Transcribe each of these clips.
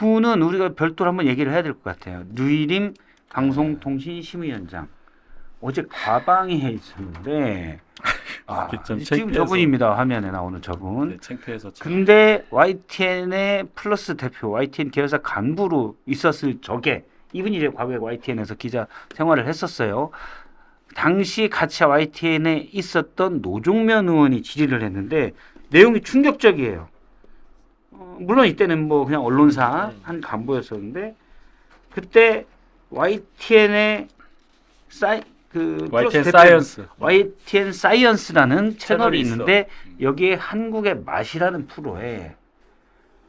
이분은 우리가 별도로 한번 얘기를 해야 될 것 같아요. 누이림 방송통신 심의위원장 어제 가방이 해 있었는데 아, 좀 지금 창피해서. 저분입니다 화면에 나오는 저분. 네, 창피해서 참. 근데 YTN의 플러스 대표, YTN 계열사 간부로 있었을 적에 이분이 이제 과거에 YTN에서 기자 생활을 했었어요. 당시 같이 YTN에 있었던 노종면 의원이 질의를 했는데 내용이 충격적이에요. 어, 물론 이때는 뭐 그냥 언론사 한 간부였었는데 그때 YTN의 사이 그 YTN 사이언스. YTN 사이언스라는 채널이 채널이 있어. 있는데 여기에 한국의 맛이라는 프로에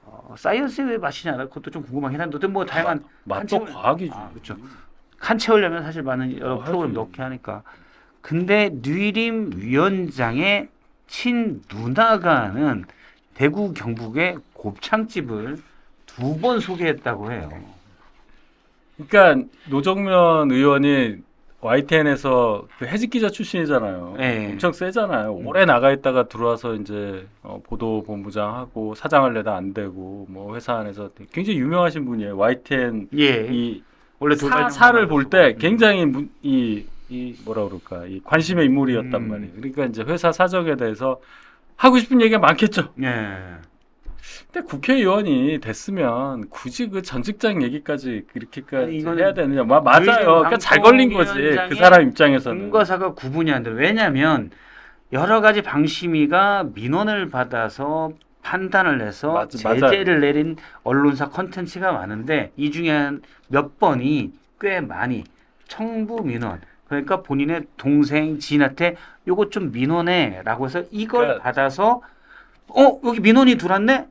어, 사이언스의 왜 맛이냐 그것도 좀 궁금하긴 한데 뭐 다양한 맛도 과학이지. 아, 그렇죠. 칸 채우려면 사실 많은 여러 어, 프로그램. 넣게 하니까 근데 뉘림 위원장의 친 누나가는 대구 경북의 곱창집을 두 번 소개했다고 해요. 그러니까 노정면 의원이 YTN에서 그 해직 기자 출신이잖아요. 네. 엄청 세잖아요. 오래 나가 있다가 들어와서 이제 어, 보도 본부장 하고 사장을 내다 안 되고 뭐 회사 안에서 굉장히 유명하신 분이에요. YTN 예. 이 원래 사, 사를 볼때 음. 굉장히 문- 이, 이 뭐라 그럴까 이 관심의 인물이었단 음. 말이에요. 그러니까 이제 회사 사정에 대해서 하고 싶은 얘기가 많겠죠. 예. 근데 국회의원이 됐으면 굳이 그 전직장 얘기까지 그렇게까지 아니, 해야 되느냐? 마, 맞아요. 그러니까 잘 걸린 거지. 그 사람 입장에서는. 근거사가 구분이 안 돼. 왜냐하면 여러 가지 방심위가 민원을 받아서 판단을 해서 맞- 제재를 내린 언론사 컨텐츠가 많은데 이 중에 한몇 번이 꽤 많이 청부 민원 그러니까 본인의 동생 지인한테 요거 좀 민원해라고 해서 이걸 그러니까- 받아서 어 여기 민원이 들어왔네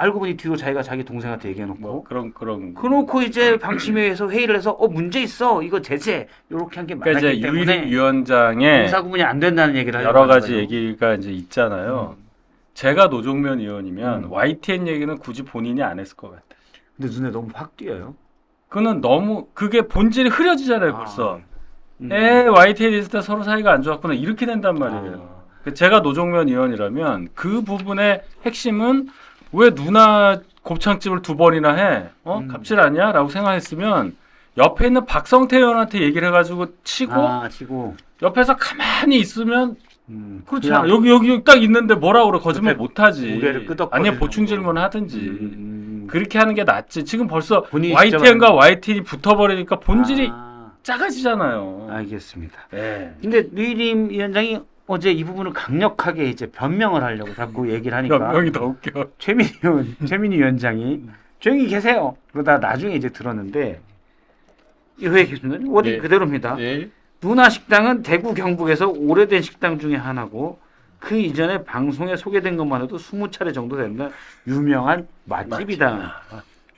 알고 보니 뒤로 자기가 자기 동생한테 얘기해놓고 뭐 그런 그런. 그놓고 이제 방심위에서 회의를 해서 어 문제 있어 이거 제재 이렇게 한 게 그러니까 이제 많았기 때문에 유일임 위원장의 공사 구분이 안 된다는 얘기를 여러 하려고 가지 하는 거예요. 얘기가 이제 있잖아요. 음. 제가 노종면 의원이면 음. YTN 얘기는 굳이 본인이 안 했을 것 같아. 근데 눈에 너무 확 띄어요. 그는 너무 그게 본질이 흐려지잖아요. 벌써. 음. 에 YTN 있을 때 서로 사이가 안 좋았구나 이렇게 된단 말이에요. 아. 그 제가 노종면 의원이라면 그 부분의 핵심은 왜 누나 곱창집을 두 번이나 해? 어? 음. 갑질 아니야? 라고 생각했으면 옆에 있는 박성태 의원한테 얘기를 해가지고 치고 아 치고 옆에서 가만히 있으면 음, 그렇지 그냥. 여기 여기 딱 있는데 뭐라 그래 거짓말 못하지. 고개를 끄덕거리는 아니야 보충 정도. 질문 하든지. 음, 그렇게 하는 게 낫지. 지금 벌써 본인이 YTN과 직접 YTN이 붙어버리니까 본질이 아, 작아지잖아요. 알겠습니다. 네. 근데 류림 위원장이 어제 이 부분을 강력하게 이제 변명을 하려고 자꾸 얘기를 하니까 명이 더 웃겨. 최민희 의원, 최민희 위원장이 조용히 계세요. 그러다 나중에 이제 들었는데 이회 계시는 어디 네. 그대로입니다. 예. 누나 식당은 대구 경북에서 오래된 식당 중에 하나고 그 이전에 방송에 소개된 것만 해도 20차례 정도 된다 유명한 맛집이다.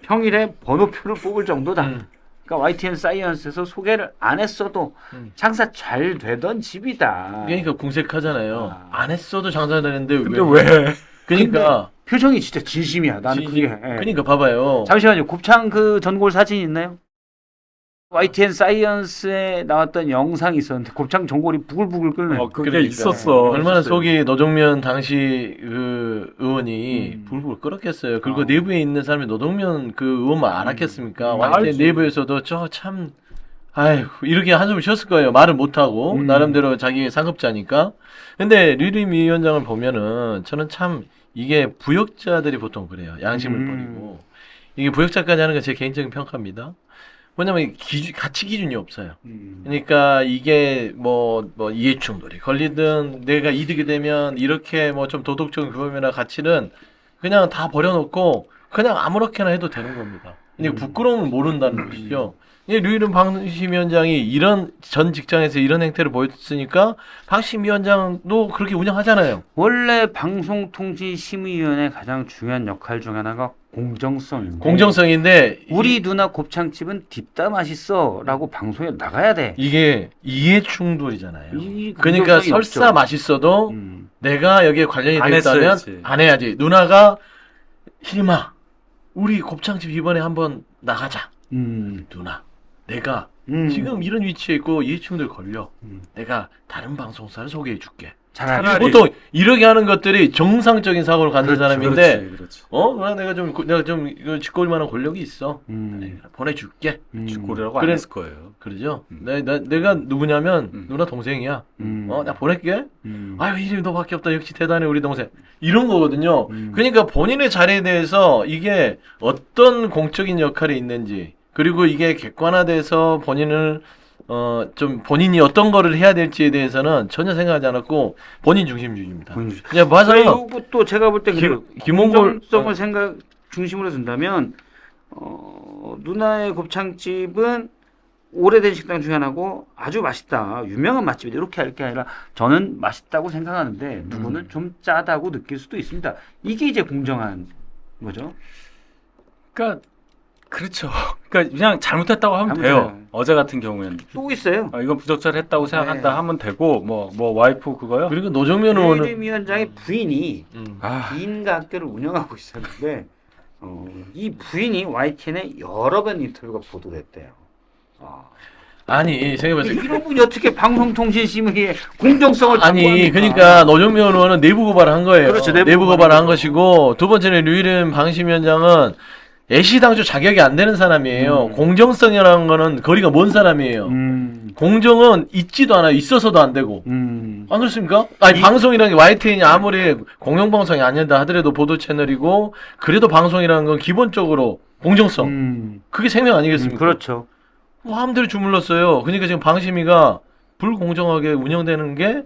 평일에 번호표를 뽑을 정도다. 음. 그러니까 YTN 사이언스에서 소개를 안 했어도 음. 장사 잘 되던 집이다. 그러니까 궁색하잖아요. 아. 안 했어도 장사 되는데 근데 왜? 왜? 그러니까 표정이 진짜 진심이야. 나는 진심- 그게. 예. 그러니까 봐봐요. 잠시만요. 곱창 그 전골 사진 있나요? YTN 사이언스에 나왔던 영상이 있었는데 곱창 전골이 부글부글 끓네요. 어, 그게 그러니까. 있었어. 얼마나 있었어요. 속이 노정면 당시 그 의원이 음. 불불 끓었겠어요. 그리고 아. 내부에 있는 사람이 노동면 그 의원만 알았겠습니까? 음, YTN 알지. 내부에서도 저 참 아이고 이렇게 한숨을 쉬었을 거예요. 말을 못 하고 음. 나름대로 자기 상급자니까. 근데 류림 위원장을 보면은 저는 참 이게 부역자들이 보통 그래요. 양심을 음. 버리고 이게 부역자까지 하는 건 제 개인적인 평가입니다. 뭐냐면 기준, 가치 기준이 없어요. 음. 그러니까 이게 뭐, 뭐 이해 충돌이 걸리든 내가 이득이 되면 이렇게 뭐 좀 도덕적인 규범이나 가치는 그냥 다 버려놓고 그냥 아무렇게나 해도 되는 겁니다. 근데 음. 부끄러움을 모른다는 것이죠. 이 류일은 방심 위원장이 이런 전 직장에서 이런 행태를 보였으니까 방심 위원장도 그렇게 운영하잖아요. 원래 방송통신심의위원회 가장 중요한 역할 중 하나가 공정성인데 공정성인데 이- 우리 누나 곱창집은 딥다 맛있어라고 방송에 나가야 돼. 이게 이해 충돌이잖아요. 이 그러니까 설사 없죠. 맛있어도 음. 내가 여기에 관련이 안 있다면 했어야지. 안 해야지. 누나가 희림아, 우리 곱창집 이번에 한번 나가자. 음. 누나, 내가 음. 지금 이런 위치에 있고 이해충돌 걸려. 음. 내가 다른 방송사를 소개해 줄게. 차라리 차라리- 보통 이렇게 하는 것들이 정상적인 사고를 갖는 사람인데 그렇지, 그렇지. 어 그래 내가 좀 내가 좀 이거 짓거릴 만한 권력이 있어 음, 내가 보내줄게 음, 그래. 안 했을 거예요. 그러죠 음. 내, 나, 내가 누구냐면 음. 누나 동생이야 음, 어 나 보낼게 음, 아유 이름이 너밖에 없다 역시 대단해 우리 동생 이런 거거든요 음. 그러니까 본인의 자리에 대해서 이게 어떤 공적인 역할이 있는지 그리고 이게 객관화돼서 본인을 어 좀 본인이 어떤 거를 해야 될지에 대해서는 전혀 생각하지 않았고 본인 중심주의입니다. 본인 중- 그냥 맞아요. 그리고 또 제가 볼 때 김- 김홍걸- 공정성을 어. 생각 중심으로 둔다면 어, 누나의 곱창집은 오래된 식당 중에 하나고 아주 맛있다 유명한 맛집이다 이렇게 할 게 아니라 저는 맛있다고 생각하는데 누구는 음. 좀 짜다고 느낄 수도 있습니다 이게 이제 공정한 거죠 그러니까 그렇죠. 그러니까 그냥 잘못했다고 하면 돼요. 돼요. 어제 같은 경우에는 또 있어요 아, 이건 부적절했다고 생각한다 네. 하면 되고 뭐 뭐 와이프 그거요? 그리고 노정면 의원은 유해림 위원장의 부인이 음. 아, 비인가 학교를 운영하고 있었는데 어, 이 부인이 YTN에 여러 번 인터뷰가 보도됐대요. 아. 아니 생각해봤을 때 이런 분이 어떻게 방송통신심의의 공정성을 아니? 그러니까 노정면 의원은 내부 고발을 한 거예요. 그렇죠, 내부 내부, 고발을 한 것이고 두 번째는 류일은 방심위원장은 애시당초 자격이 안 되는 사람이에요. 음. 공정성이라는 거는 거리가 먼 사람이에요. 음, 공정은 있지도 않아요. 있어서도 안 되고. 음, 안 그렇습니까? 아니 이- 방송이라는 게 YTN이 아무리 공영방송이 아니다 하더라도 보도 채널이고 그래도 방송이라는 건 기본적으로 공정성 음, 그게 생명 아니겠습니까? 그렇죠. 마음대로 주물렀어요. 그러니까 지금 방심위가 불공정하게 운영되는 게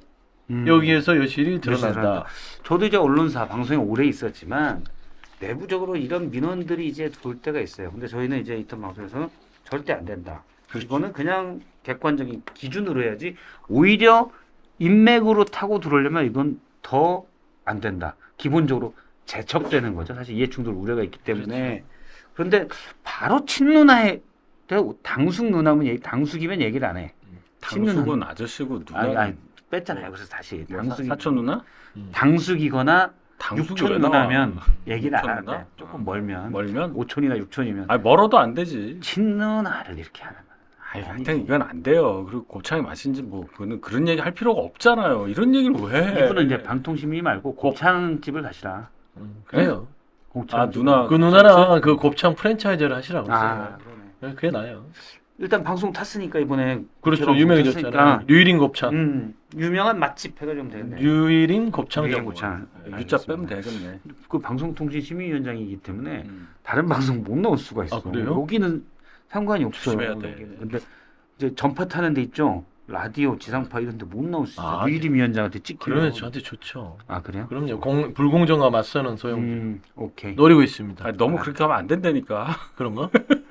음. 여기에서 여실히 드러난다. 드러난다. 저도 이제 언론사 방송에 오래 있었지만 내부적으로 이런 민원들이 이제 돌 때가 있어요. 근데 저희는 이제 인턴 방송에서는 절대 안 된다. 이거는 그냥 객관적인 기준으로 해야지 오히려 인맥으로 타고 들어오려면 이건 더 안 된다. 기본적으로 재척되는 거죠. 사실 이해충돌 우려가 있기 때문에 그런데 바로 친누나에 당숙 누나면 얘기 당숙이면 얘기를 안 해. 당숙은 아저씨고 누나 아니, 아니 뺐잖아요. 그래서 다시 뭐 당숙이 사, 촌 누나? 당숙이거나 나와? 누나면 얘기를 안 하는데? 조금 어. 멀면 멀면? 오촌이나 육촌이면 아니 멀어도 안 되지. 친누나를 이렇게 하는. 아니, 하여튼 이건 안 돼요. 그리고 곱창이 맛인지 뭐 그거는 그런 얘기 할 필요가 없잖아요. 이런 얘기를 왜 해? 이분은 이제 방통심이 말고 곱창집을 가시라. 음, 그래요. 곱창 아 누나 그 누나랑 그 곱창 프랜차이즈를 하시라고 아 했어요. 그러네. 그게 나요. 일단 방송 탔으니까 이번에 그렇죠. 곱창 유명해졌잖아요. 탔으니까, 류일인 곱창. 음, 유명한 맛집 해가지고 되겠네. 류일인 곱창 유일인. 곱창. 유자 알겠습니다. 빼면 되겠네. 그 방송통신심의위원장이기 때문에 음. 다른 방송 못 넣을 수가 있어. 아, 그래요? 여기는 상관이 없어요. 조심해야 돼. 여기는. 근데 이제 전파 타는 데 있죠. 라디오, 지상파 이런 데못 넣을 수 있어. 아, 유일임 위원장한테 찍히면. 그러면 저한테 좋죠. 아 그래요? 그럼요. 공, 불공정과 맞서는 소용 음, 오케이. 노리고 있습니다. 아니, 너무 그렇게 하면 안 된다니까. 그런가?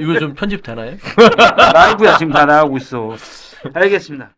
이거 좀 편집 되나요? 라이브야 지금 다 나가고 있어. 알겠습니다.